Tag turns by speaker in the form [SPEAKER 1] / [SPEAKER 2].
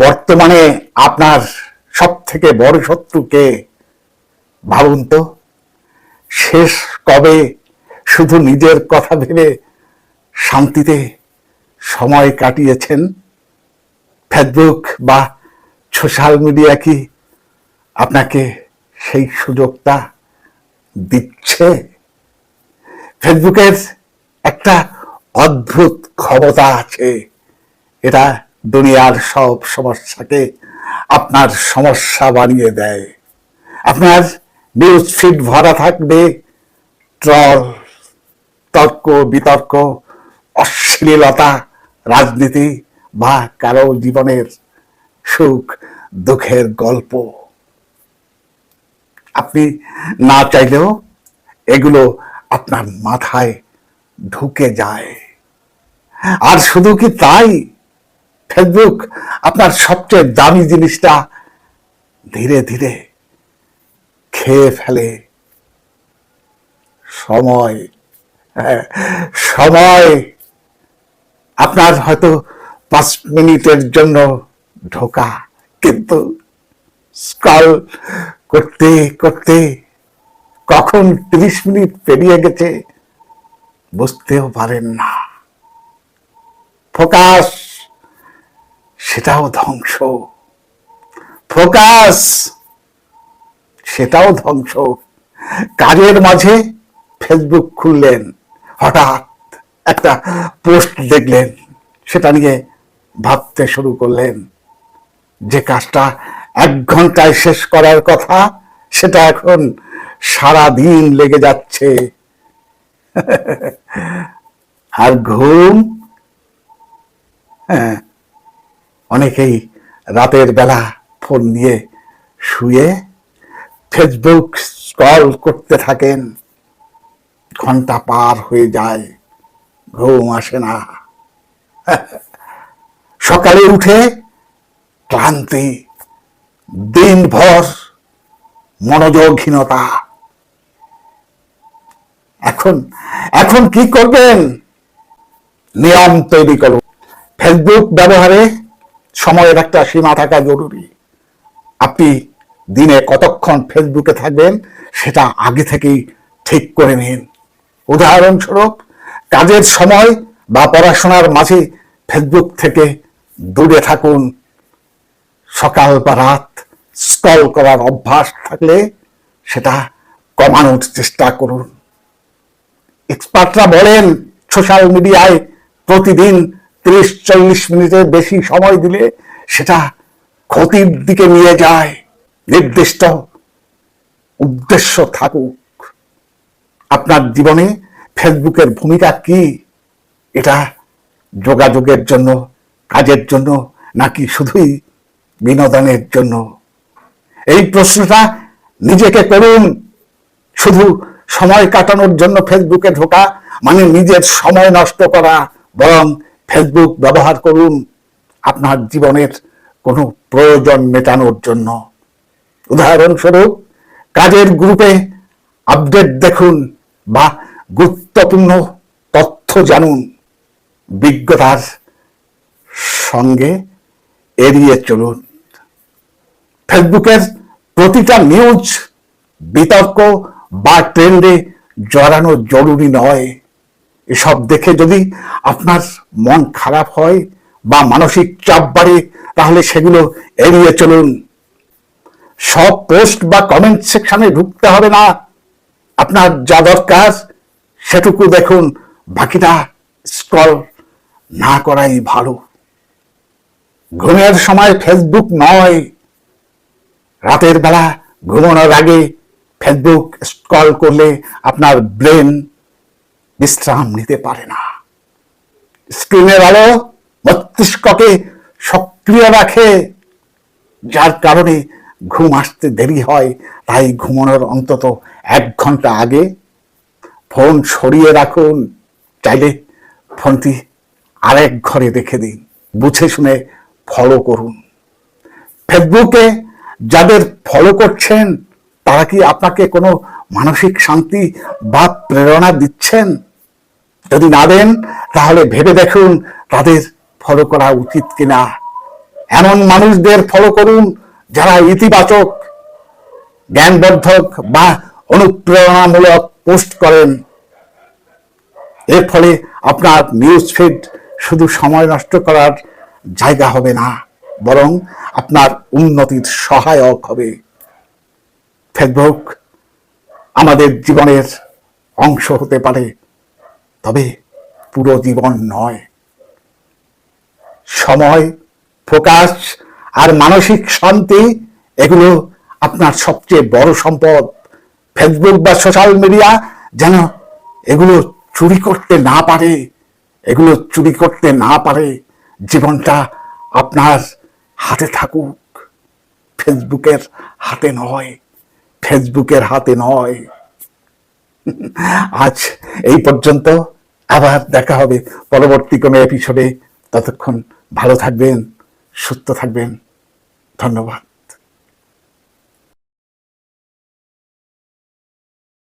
[SPEAKER 1] বর্তমানে আপনার সব থেকে বড় শত্রুকে ভাবুন তো? শেষ কবে শুধু নিজের কথা ভেবে শান্তিতে সময় কাটিয়েছেন? ফেসবুক বা সোশ্যাল মিডিয়া কি আপনাকে সেই সুযোগটা দিচ্ছে? ফেসবুকের একটা অদ্ভুত ক্ষমতা আছে। এটা দুনিয়ার সব সমস্যাকে আপনার সমস্যা বানিয়ে দেয়। আপনার নিউজ ফিড ভরা থাকবে, ট্রল, তর্ক, বিতর্ক, অশ্লীলতা, রাজনীতি বা কারও জীবনের সুখ, দুঃখের গল্প। আপনি না চাইলেও এগুলো আপনার মাথায় ঢুকে যায়। আর শুধু কি তাই? ফেসবুক আপনার সবচেয়ে দামি জিনিসটা ধীরে ধীরে খেয়ে ফেলে। সময় হ্যাঁ, সময়। আপনার হয়তো পাঁচ মিনিটের জন্য ঢোকা কিন্তু স্ক্রল করতে করতে কখন তিরিশ মিনিট পেরিয়ে গেছে বুঝতেও পারেন না। ফোকাস! সেটাও ধ্বংস। ফোকাস সেটাও ধ্বংস। কাজের মাঝে ফেসবুক খুললেন, হঠাৎ একটা পোস্ট দেখলেন, সেটা নিয়ে ভাবতে শুরু করলেন। যে কাজটা এক ঘন্টায় শেষ করার কথা, সেটা এখন সারা দিন লেগে যাচ্ছে। আর ঘুম? হ্যাঁ অনেকেই রাতের বেলা ফোন নিয়ে শুয়ে ফেসবুক স্ক্রল করতে থাকেন। ঘণ্টা পার হয়ে যায়, ঘুম আসে না। সকালে উঠে ক্লান্তি, দিনভর মনোযোগহীনতা। এখন এখন কি করবেন? নিয়ম তৈরি করুন। ফেসবুক ব্যবহারে সময়ের একটা সীমা থাকা জরুরি। আপনি দিনে কতক্ষণ ফেসবুকে থাকবেন সেটা আগে থেকেই ঠিক করে নিন। উদাহরণস্বরূপ, কাজের সময় বা পড়াশোনার মাঝে ফেসবুক থেকে দূরে থাকুন। সকাল বা রাত স্ক্রল করার অভ্যাস থাকলে সেটা কমানোর চেষ্টা করুন। এক্সপার্টরা বলেন, সোশ্যাল মিডিয়ায় প্রতিদিন ত্রিশ চল্লিশ মিনিটের বেশি সময় দিলে সেটা ক্ষতির দিকে নিয়ে যায়। নির্দিষ্ট উদ্দেশ্য থাকুক। আপনার জীবনে ফেসবুকের ভূমিকা কি? এটা যোগাযোগের জন্য, কাজের জন্য, নাকি শুধুই বিনোদনের জন্য? এই প্রশ্নটা নিজেকে করুন। শুধু সময় কাটানোর জন্য ফেসবুকে ঢোকা মানে নিজের সময় নষ্ট করা, বরং ফেসবুক ব্যবহার করুন। আপনার জীবনের কোনো প্রয়োজন মেটানোর জন্য। উদাহরণস্বরূপ, কাজের গ্রুপে আপডেট দেখুন বা গুরুত্বপূর্ণ তথ্য জানুন। বিজ্ঞতার সঙ্গে এড়িয়ে চলুন। ফেসবুকের প্রতিটা নিউজ বিতর্ক বা ট্রেন্ডে জড়ানো জরুরি নয়। এসব দেখে যদি আপনার মন খারাপ হয় বা মানসিক চাপ বাড়ে, তাহলে সেগুলো এড়িয়ে চলুন। সব পোস্ট বা কমেন্ট সেকশনে ঢুকতে হবে না। আপনার যা দরকার সেটুকু দেখুন। বাকিটা স্ক্রল না করাই ভালো। ঘুমের সময় ফেসবুক নয়। রাতের বেলা ঘুমানোর আগে ফেসবুক স্ক্রল করলে আপনার ব্রেন বিশ্রাম নিতে পারে না। স্ক্রিনের আলো মস্তিষ্ককে সক্রিয় রাখে, যার কারণে ঘুম আসতে দেরি হয়। তাই ঘুমানোর অন্তত এক ঘণ্টা আগে ফোন সরিয়ে রাখুন। চাইলে ফোনটি আরেক ঘরে রেখে দিন। বুঝে শুনে ফলো করুন। ফেসবুকে যাদের ফলো করছেন, তারা কি আপনাকে কোনো মানসিক শান্তি বা প্রেরণা দিচ্ছেন? যদি না দেন, তাহলে ভেবে দেখুন তাদের ফলো করা উচিত কিনা। এমন মানুষদের ফলো করুন যারা ইতিবাচক, জ্ঞানবর্ধক বা অনুপ্রেরণামূলক পোস্ট করেন। এর ফলে আপনার নিউজ ফিড শুধু সময় নষ্ট করার জায়গা হবে না, বরং আপনার উন্নতির সহায়ক হবে। ফেসবুক আমাদের জীবনের অংশ হতে পারে। তবে পুরো জীবন নয়। সময় ফোকাস আর মানসিক শান্তি, এগুলো আপনার সবচেয়ে বড় সম্পদ। ফেসবুক বা সোশ্যাল মিডিয়া যেন এগুলো চুরি করতে না পারে, এগুলো চুরি করতে না পারে, জীবনটা আপনার হাতে থাকুক। ফেসবুকের হাতে নয়, ফেসবুকের হাতে নয়। আজ এই পর্যন্ত আবার দেখা হবে পরবর্তী কোনো এপিসোডে ততক্ষণ ভালো থাকবেন, সুস্থ থাকবেন। ধন্যবাদ।